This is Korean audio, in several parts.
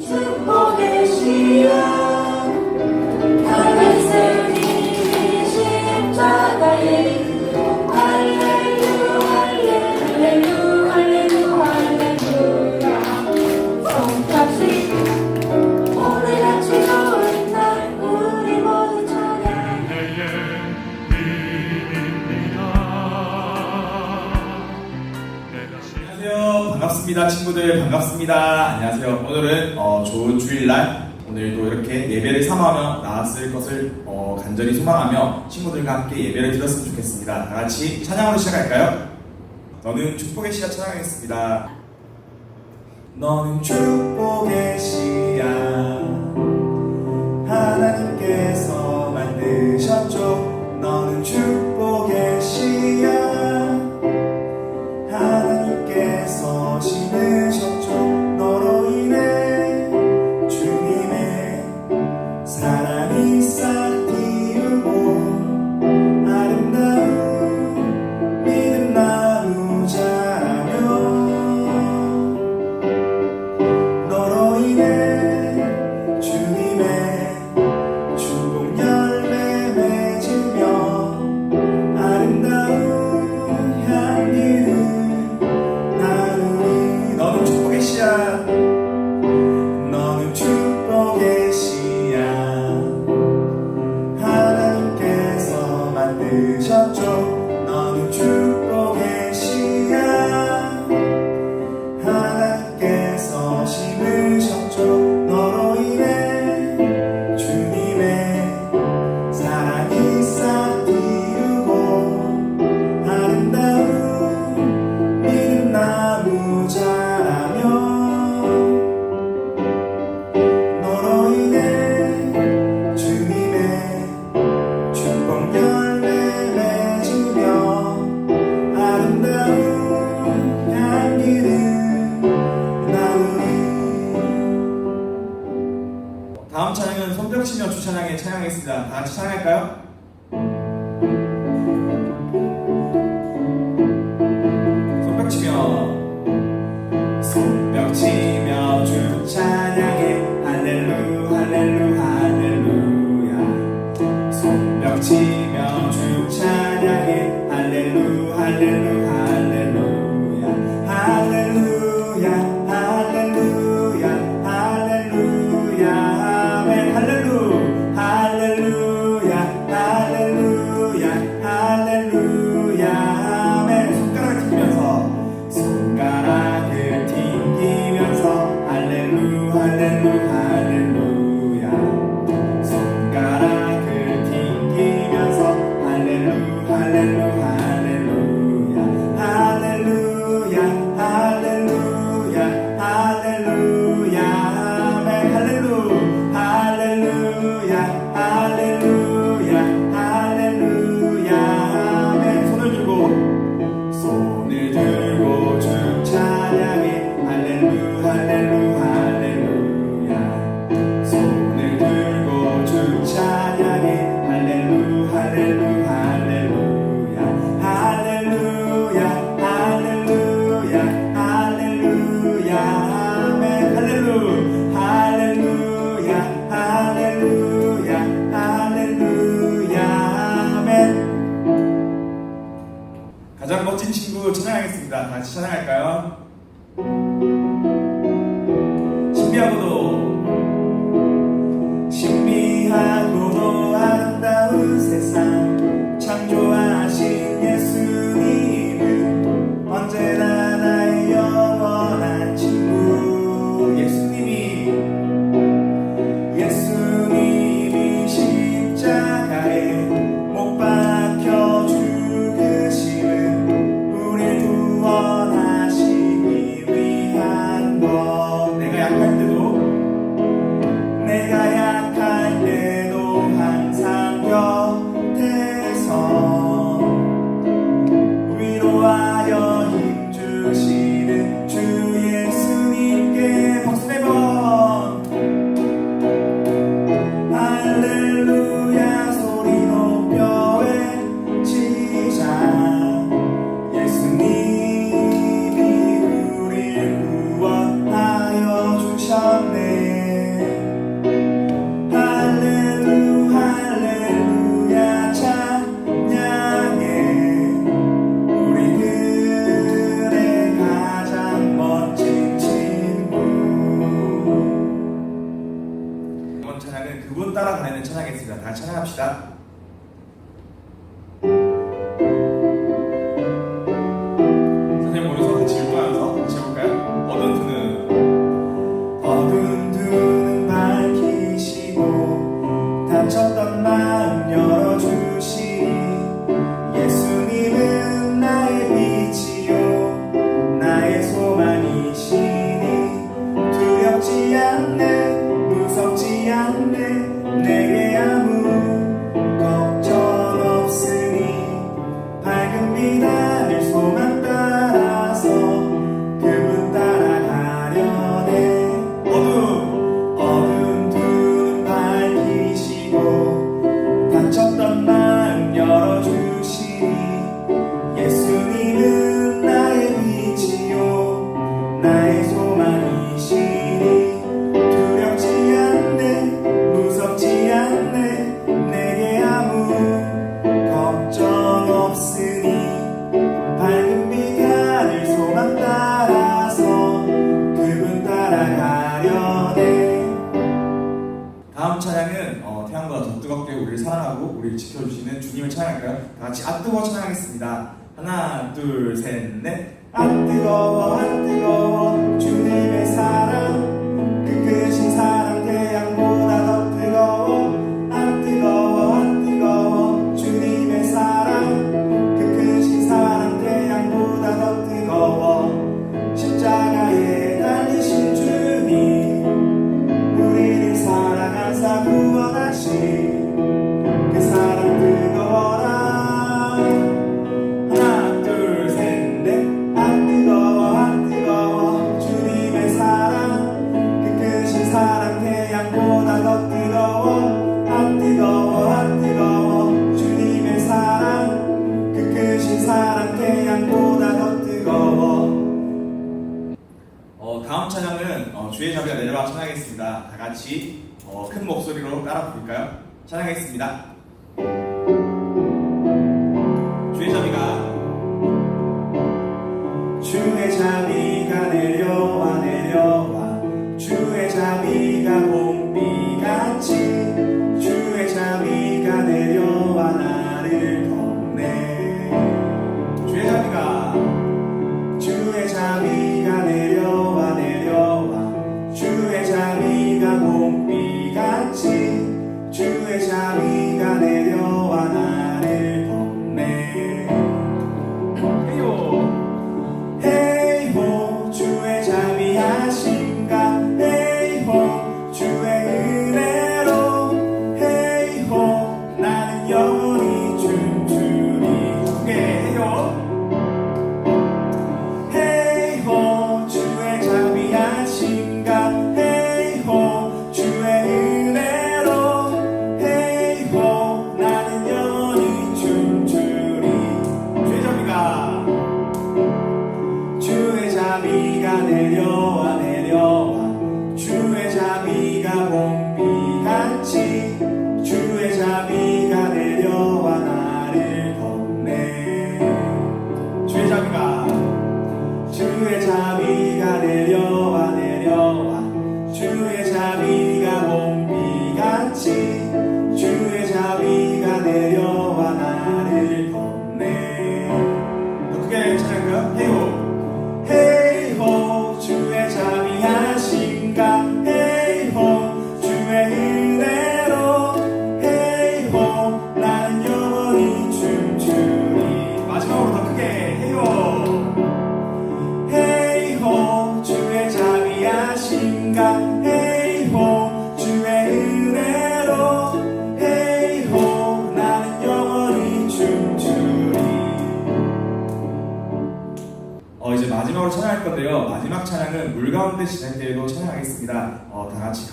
そこで幸せ 반갑습니다. 친구들 반갑습니다. 안녕하세요. 오늘은 어, 좋은 주일날 오늘도 이렇게 예배를 삼아며 나왔을 것을 어, 간절히 소망하며 친구들과 함께 예배를 드렸으면 좋겠습니다. 다 같이 찬양으로 시작할까요? 너는 축복의 시야 찬양하겠습니다. 너는 축복의 시야.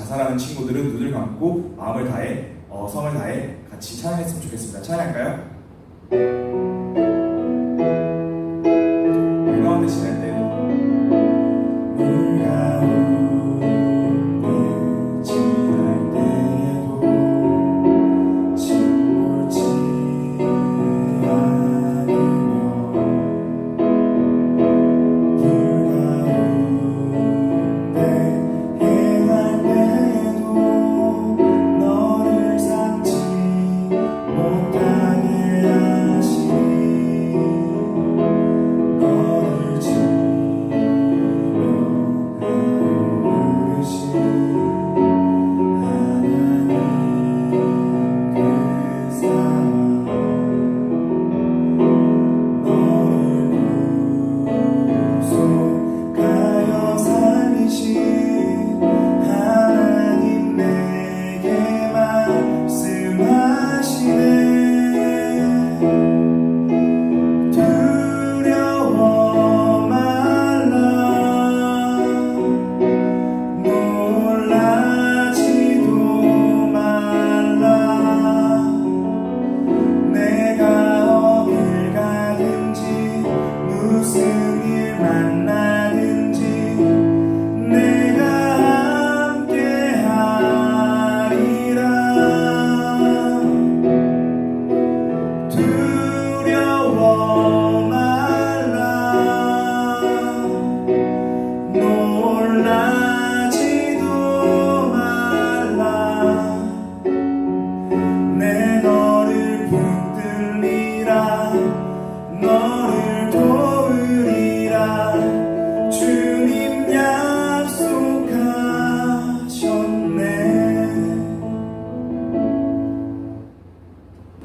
자살하는 친구들은 눈을 감고 마음을 다해 어, 성을 다해 같이 찬양했으면 좋겠습니다. 찬양할까요?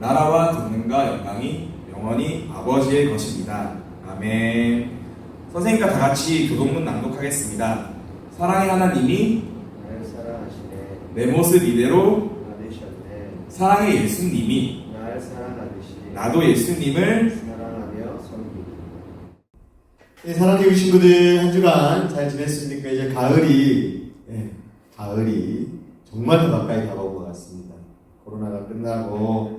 나라와 권능과 영광이 영원히 아버지의 것입니다. 아멘. 선생님과 다 같이 교동문 낭독하겠습니다. 사랑의 하나님이 나를 사랑하시네 내 모습 이대로 받으셨네 사랑의 예수님이 나도 예수님을 네, 사랑하는 친구들 한 주간 잘 지냈습니까? 이제 가을이 예, 가을이 정말 더 가까이 다가온 것 같습니다. 코로나가 끝나고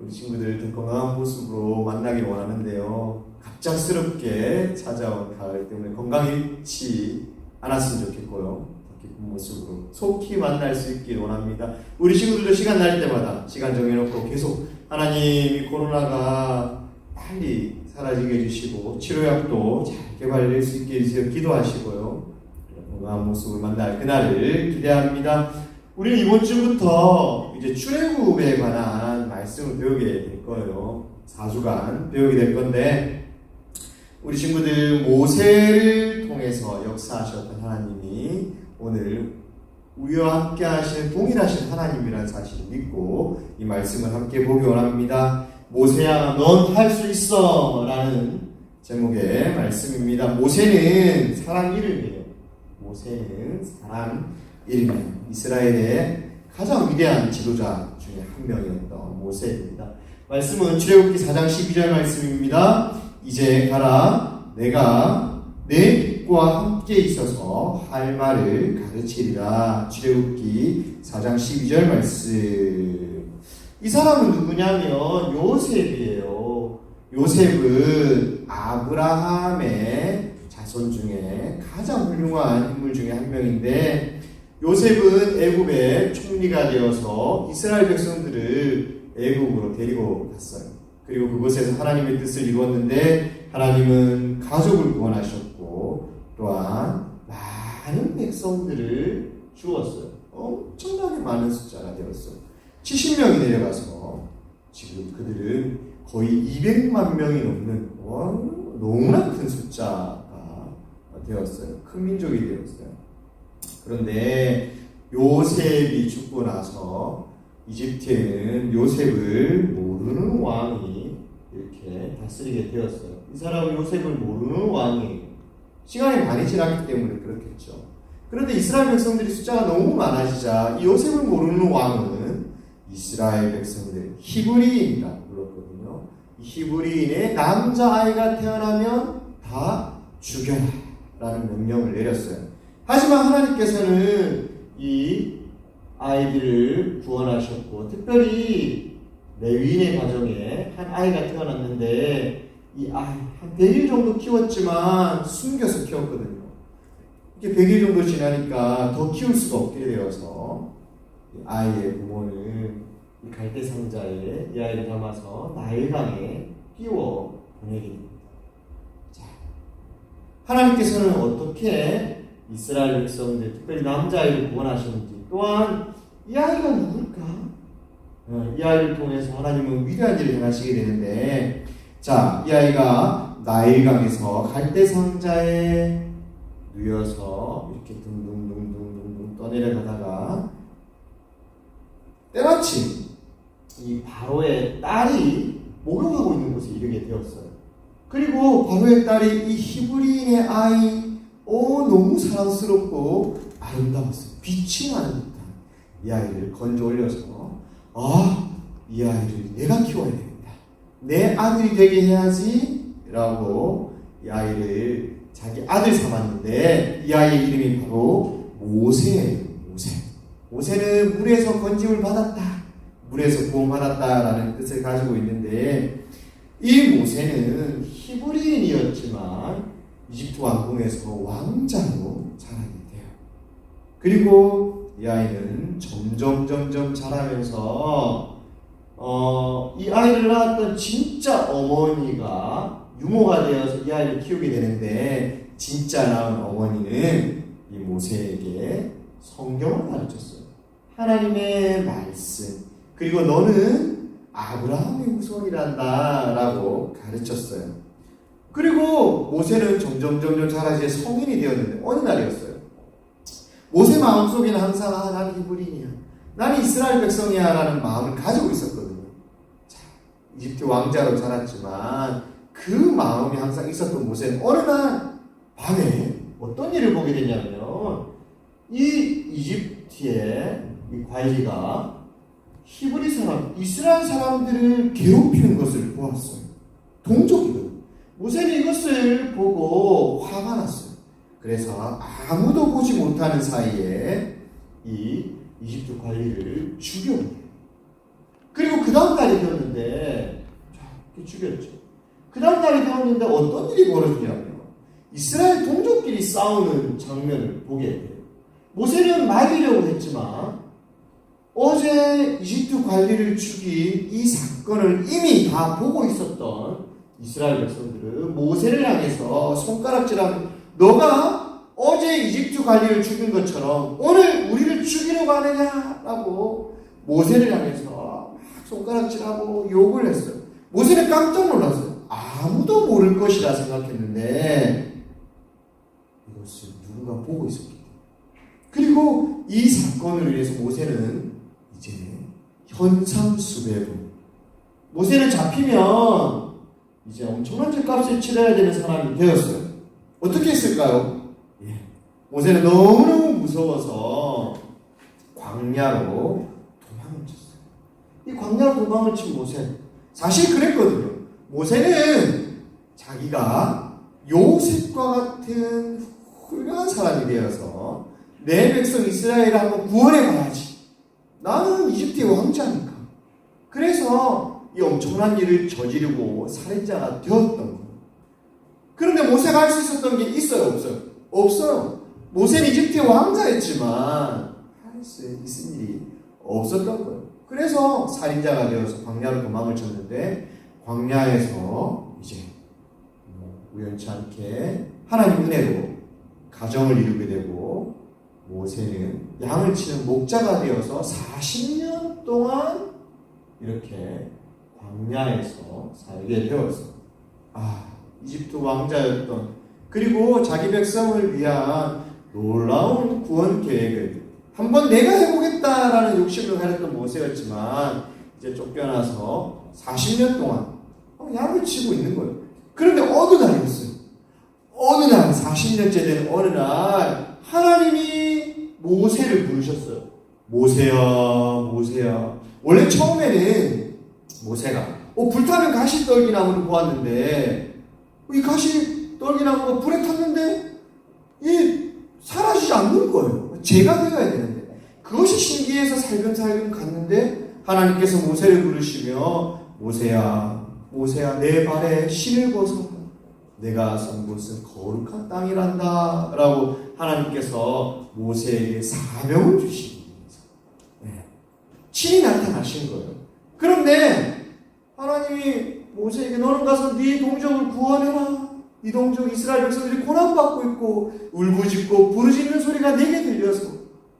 우리 친구들 더 건강한 모습으로 만나길 원하는데요. 갑작스럽게 찾아온 가을 때문에 건강 잃지 않았으면 좋겠고요. 더 기쁜 모습으로 속히 만날 수 있길 원합니다. 우리 친구들도 시간 날 때마다 시간 정해놓고 계속 하나님 이 코로나가 빨리 사라지게 해주시고 치료약도 잘 개발될 수 있게 해주세요. 기도하시고요. 건강한 모습을 만날 그날을 기대합니다. 우리는 이번 주부터 이제 출애굽에 관한 말씀을 배우게 될 거예요. 4주간 배우게 될 건데 우리 친구들 모세를 통해서 역사하셨던 하나님이 오늘 우리와 함께 하시는 동일하신 하나님이라는 사실을 믿고 이 말씀을 함께 보기 원합니다. 모세야 넌 할 수 있어 라는 제목의 말씀입니다. 모세는 사람 이름이에요. 모세는 사람 이름이에요. 이스라엘의 가장 위대한 지도자 중에 한 명이었던 모세입니다. 말씀은 출애굽기 4장 12절 말씀입니다. 이제 가라 내가 내 입과 함께 있어서 할 말을 가르치리라. 출애굽기 4장 12절 말씀. 이 사람은 누구냐면 요셉이에요. 요셉은 아브라함의 자손 중에 가장 훌륭한 인물 중에 한 명인데 요셉은 애굽의 총리가 되어서 이스라엘 백성들을 애굽으로 데리고 갔어요. 그리고 그곳에서 하나님의 뜻을 이루었는데 하나님은 가족을 구원하셨고 또한 많은 백성들을 주었어요. 엄청나게 많은 숫자가 되었어요. 70명이 내려가서 지금 그들은 거의 200만 명이 넘는 와, 너무나 큰 숫자가 되었어요. 큰 민족이 되었어요. 그런데 요셉이 죽고 나서 이집트에는 요셉을 모르는 왕이 이렇게 다스리게 되었어요. 이 사람은 요셉을 모르는 왕이 시간이 많이 지났기 때문에 그렇겠죠. 그런데 이스라엘 백성들이 숫자가 너무 많아지자 이 요셉을 모르는 왕은 이스라엘 백성들 히브리인이라 불렀거든요. 이 히브리인의 남자아이가 태어나면 다 죽여라 라는 명령을 내렸어요. 하지만 하나님께서는 이 아이들을 구원하셨고 특별히 레위인의 가정에 한 아이가 태어났는데 이 아이 한 100일 정도 키웠지만 숨겨서 키웠거든요. 이게 100일 정도 지나니까 더 키울 수가 없게 되어서 이 아이의 부모는 이 갈대 상자에 이 아이를 담아서 나일강에 띄워 보내게 됩니다. 자, 하나님께서는 어떻게 이스라엘 백성들, 특별히 남자아이를 구원하셨는지, 또한 이 아이가 누굴까? 어, 이 아이를 통해서 하나님은 위대한 일을 행하시게 되는데, 자, 이 아이가 나일강에서 갈대 상자에 누여서 이렇게 둥둥둥둥둥 떠내려가다가 때마침 이 바로의 딸이 목욕하고 있는 곳에 이르게 되었어요. 그리고 바로의 딸이 이 히브리인의 아이, 오 너무 사랑스럽고 아름다웠어요. 빛이 나는 듯한 이 아이를 건져 올려서 아, 이 아이를 내가 키워야 되겠다. 내 아들이 되게 해야지 라고 이 아이를 자기 아들 삼았는데 이 아이의 이름이 바로 모세예요. 모세. 모세는 물에서 건짐을 받았다. 물에서 구원받았다라는 뜻을 가지고 있는데 이 모세는 히브리인이었지만 이집트 왕궁에서 왕자로 자라게 돼요. 그리고 이 아이는 점점 점점 자라면서 어, 이 아이를 낳았던 진짜 어머니가 유모가 되어서 이 아이를 키우게 되는데 진짜 낳은 어머니는 이 모세에게 성경을 가르쳤어요. 하나님의 말씀. 그리고 너는 아브라함의 후손이란다 라고 가르쳤어요. 그리고 모세는 점점 점점 이제 성인이 되었는데 어느 날이었어요. 모세 마음속에는 항상 아, 나는 히브리인이야. 나는 이스라엘 백성이야 라는 마음을 가지고 있었거든요. 자, 이집트 왕자로 자랐지만 그 마음이 항상 있었던 모세는 어느 날 밤에 어떤 일을 보게 되냐면 이 이집트의 이 관리가 히브리 사람, 이스라엘 사람들을 괴롭히는 것을 보았어요. 동족이거든. 모세는 이것을 보고 화가 났어요. 그래서 아무도 보지 못하는 사이에 이 이집트 관리를 죽여버려요. 그리고 그 다음 날이 되었는데, 죽였죠. 그 다음 날이 되었는데 어떤 일이 벌어지냐면, 이스라엘 동족끼리 싸우는 장면을 보게 돼요. 모세는 말리려고 했지만, 어제 이집트 관리를 죽인 이 사건을 이미 다 보고 있었던 이스라엘 백성들은 모세를 향해서 손가락질하는 너가 어제 이집트 관리를 죽인 것처럼 오늘 우리를 죽이려고 하느냐라고 모세를 향해서 막 손가락질하고 욕을 했어요. 모세는 깜짝 놀랐어요. 아무도 모를 것이라 생각했는데 이것을 누군가 보고 있었기 때문에 그리고 이 사건을 위해서 모세는 이제 현상수배로 모세는 잡히면 이제 엄청난 죄값을 치러야 되는 사람이 되었어요. 어떻게 했을까요? 예. 모세는 너무너무 무서워서 광야로 도망을 쳤어요. 이 광야로 도망을 친 모세 사실 그랬거든요. 모세는 자기가 요셉과 같은 훌륭한 사람이 되어서 내 백성 이스라엘을 한번 구원해 가야지. 나는 이집트의 왕자니까. 그래서 이 엄청난 일을 저지르고 살인자가 되었던 거예요. 그런데 모세가 할 수 있었던 게 있어요, 없어요? 없어요. 모세는 이집트의 왕자였지만 할 수 있은 일이 없었던 거예요. 그래서 살인자가 되어서 광야로 도망을 쳤는데 광야에서 이제 뭐 우연치 않게 하나님 은혜로 가정을 이루게 되고 모세는 양을 치는 목자가 되어서 40년 동안 이렇게 광야에서 살게 되었어. 아, 이집트 왕자였던 그리고 자기 백성을 위한 놀라운 구원 계획을 한번 내가 해보겠다라는 욕심을 가졌던 모세였지만 이제 쫓겨나서 40년 동안 양을 치고 있는 거예요. 그런데 어느 날이었어요. 어느 날 40년째 된 어느 날 하나님이 모세를 부르셨어요. 모세야, 모세야. 원래 처음에는 모세가 어, 불타는 가시 떨기나무를 보았는데 이 가시 떨기나무가 불에 탔는데 이 사라지지 않는 거예요. 죄가 되어야 되는데 그것이 신기해서 살금살금 갔는데 하나님께서 모세를 부르시며 모세야, 모세야 내 발에 신을 벗어 내가 선 곳은 거룩한 땅이란다 라고 하나님께서 모세에게 사명을 위해서 네. 친히 나타나신 거예요. 그런데 하나님이 모세에게 너는 가서 네 동족을 구원해라. 네 동족 이스라엘 백성들이 고난받고 있고 울부짖고 부르짖는 소리가 내게 들려서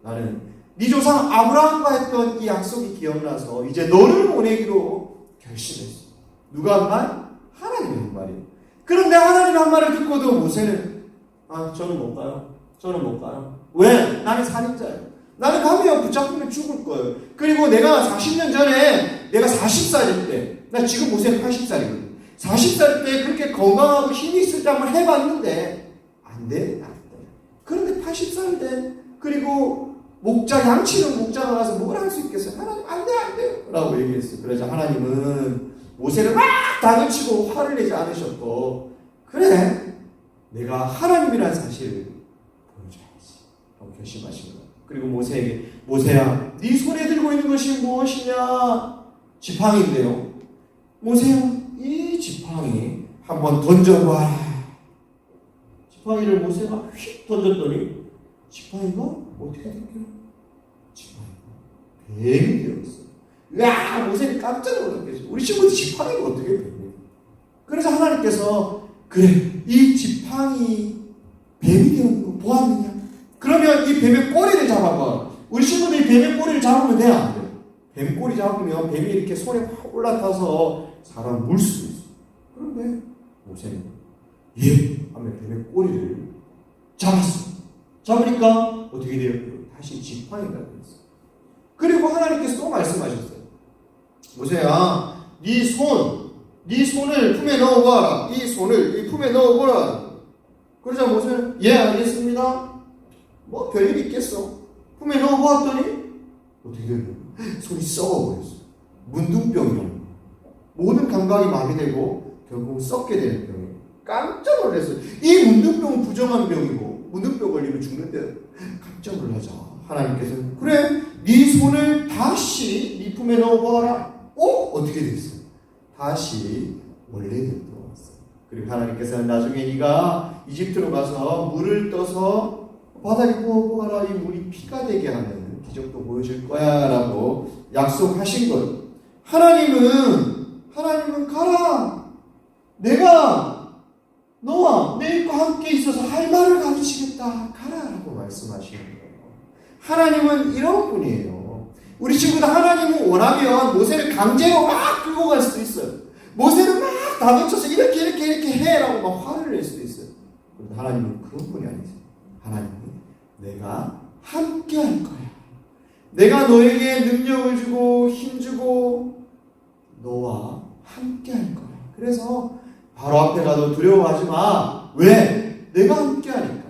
나는 네 조상 아브라함과 했던 이 약속이 기억나서 이제 너를 보내기로 결심했어. 누가 한 말? 하나님이 한 말이에요. 그런데 하나님 한 말을 듣고도 모세는 아 저는 못 가요. 저는 못 가요. 왜? 나는 살인자예요. 나는 가면 붙잡히면 죽을 거예요. 그리고 내가 40년 전에 내가 40살일 때, 나 지금 모세는 80살이거든. 40살 때 그렇게 건강하고 힘이 있을 때 한번 해봤는데 안 돼, 안 돼. 그런데 80살 돼. 그리고 목자 양치는 목자가 가서 뭘 할 수 있겠어요? 하나님 안 돼, 안 돼. 라고 얘기했어요. 그래서 하나님은 모세를 막 다그치고 화를 내지 않으셨고 그래 내가 하나님이라는 사실을 보여줘야지 라고 결심하신 거예요 그리고 모세에게 모세야 네 손에 들고 있는 것이 무엇이냐 지팡이인데요 모세야 이 지팡이 한번 던져봐라 지팡이를 모세가 휙 던졌더니 지팡이가 어떻게 됐게요 지팡이가 뱀이 되었어요 야 모세는 깜짝 놀랐겠죠. 우리 친구들 지팡이가 어떻게 됩니까? 그래서 하나님께서 그래 이 지팡이 뱀이 되는 거 보았느냐? 그러면 이 뱀의 꼬리를 잡아봐. 우리 친구들이 뱀의 꼬리를 잡으면 돼요? 뱀 꼬리 잡으면 뱀이 이렇게 손에 확 올라타서 사람 물 수도 있어. 그런데 모세는 예 하면 뱀의 꼬리를 잡았어. 잡으니까 어떻게 돼요? 다시 지팡이가 됐어. 그리고 하나님께서 또 말씀하셨어요. 모세야, 네 손, 네 손을 품에 넣어봐라. 이 손을 이 품에 넣어보라. 그러자 모세는 예 알겠습니다. 뭐 별일 있겠어. 품에 넣어보았더니 어떻게 되냐? 손이 썩어버렸어. 문둥병이라는 모든 감각이 마비되고 결국 썩게 되는 병이에요. 깜짝 놀랐어요. 이 문둥병은 부정한 병이고 문둥병 걸리면 죽는데 깜짝 놀라자. 하나님께서는 그래 네 손을 다시 네 품에 넣어봐라. 어? 어떻게 됐어? 다시 원래대로 돌아왔어. 그리고 하나님께서는 나중에 네가 이집트로 가서 물을 떠서 바닥에 부어보아라 이 물이 피가 되게 하 는 기적도 보여줄 거야 라고 약속하신 것. 하나님은 하나님은 가라. 내가 너와 내일과 함께 있어서 할 말을 가르치겠다. 가라 라고 말씀하시는 거예요. 하나님은 이런 분이에요. 우리 친구들 하나님은 원하면 모세를 강제로 막 끌고 갈 수도 있어요. 모세를 막 다그쳐서 이렇게 이렇게 이렇게 해라고 막 화를 낼 수도 있어요. 하나님은 그런 분이 아니세요. 하나님은 내가 함께 할 거야. 내가 너에게 능력을 주고 힘 주고 너와 함께 할 거야. 그래서 바로 앞에 가도 두려워하지 마. 왜? 내가 함께 하니까.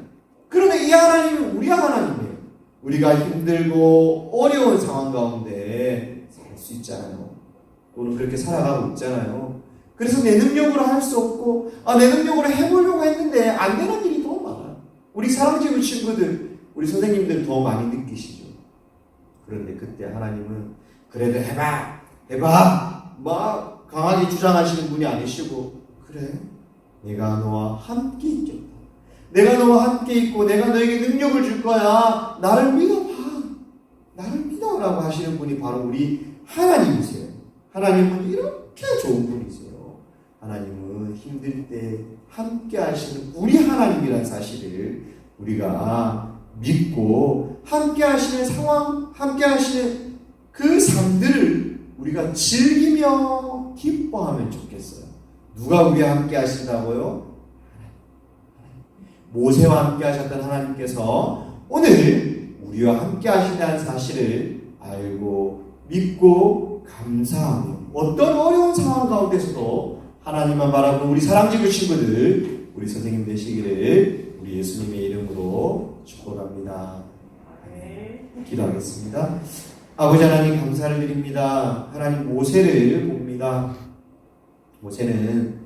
그런데 이 하나님은 우리 하나님이에요. 우리가 힘들고 어려운 상황 가운데 살 수 있잖아요. 또는 그렇게 살아가고 있잖아요. 그래서 내 능력으로 할 수 없고, 아, 내 능력으로 해보려고 했는데 안 되는 일이 더 많아요. 우리 사랑지구 친구들, 우리 선생님들 더 많이 느끼시죠. 그런데 그때 하나님은 그래도 해봐, 해봐, 막 강하게 주장하시는 분이 아니시고, 그래, 내가 너와 함께 있겠다. 내가 너와 함께 있고, 내가 너에게 능력을 줄 거야. 나를 믿어봐. 나를 믿어라고 하시는 분이 바로 우리 하나님이세요. 하나님은 이렇게 좋은 분이세요. 하나님은 힘들 때 함께 하시는 우리 하나님이라는 사실을 우리가 믿고 함께 하시는 상황, 함께 하시는 그 삶들을 우리가 즐기며 기뻐하면 좋겠어요. 누가 우리와 함께 하신다고요? 모세와 함께 하셨던 하나님께서 오늘 우리와 함께 하신다는 사실을 알고 믿고 감사하며 어떤 어려운 상황 가운데서도 하나님만 바라보는 우리 사랑지구 친구들 우리 선생님 되시기를 우리 예수님의 이름으로 축복합니다. 아멘. 기도하겠습니다. 아버지 하나님 감사를 드립니다. 하나님 모세를 봅니다. 모세는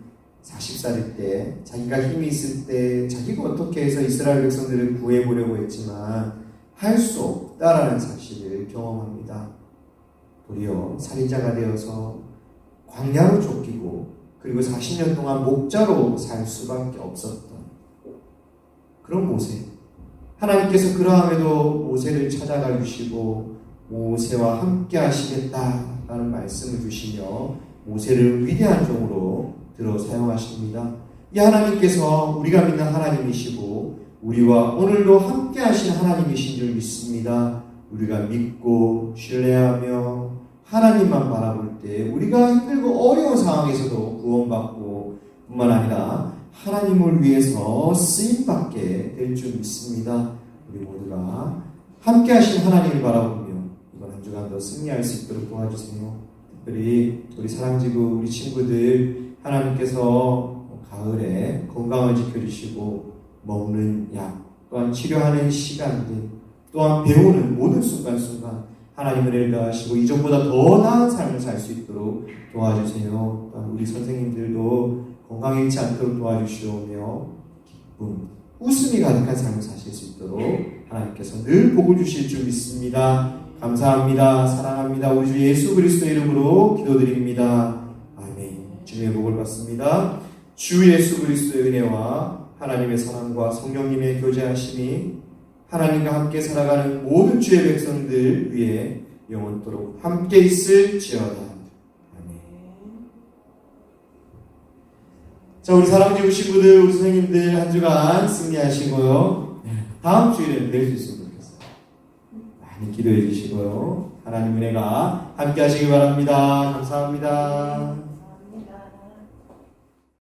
40살일 때 자기가 힘이 있을 때 자기가 어떻게 해서 이스라엘 백성들을 구해보려고 했지만 할 수 없다라는 사실을 경험합니다. 도리어 살인자가 되어서 광야로 쫓기고 그리고 40년 동안 목자로 살 수밖에 없었던 그런 모세. 하나님께서 그러함에도 모세를 찾아가 주시고 모세와 함께 하시겠다라는 말씀을 주시며 모세를 위대한 종으로 들어 사용하십니다. 이 하나님께서 우리가 믿는 하나님이시고 우리와 오늘도 함께 하신 하나님이신 줄 믿습니다. 우리가 믿고 신뢰하며 하나님만 바라볼 때 우리가 힘들고 어려운 상황에서도 구원받고 뿐만 아니라 하나님을 위해서 쓰임받게 될 줄 믿습니다. 우리 모두가 함께 하신 하나님을 바라보며 이번 한 주간도 승리할 수 있도록 도와주세요. 특별히 우리 사랑지구 우리 친구들 하나님께서 가을에 건강을 지켜주시고 먹는 약 또한 치료하는 시간들 또한 배우는 모든 순간순간 하나님을 일가하시고 이전보다 더 나은 삶을 살 수 있도록 도와주세요. 우리 선생님들도 건강 잃지 않도록 도와주시오며 기쁨, 웃음이 가득한 삶을 사실 수 있도록 하나님께서 늘 복을 주실 줄 믿습니다. 감사합니다. 사랑합니다. 우리 주 예수 그리스도 이름으로 기도드립니다. 아멘. 주님의 복을 받습니다. 주 예수 그리스도의 은혜와 하나님의 사랑과 성령님의 교제하심이 하나님과 함께 살아가는 모든 주의 백성들 위해 영원토록 함께 있을지어다. 아멘. 자, 우리 사랑지우 친구들, 우리 선생님들 한 주간 승리하시고요. 네, 다음 주일에 뵐 수 있으면 좋겠어요. 많이 기도해 주시고요. 하나님 은혜가 함께 하시기 바랍니다. 감사합니다.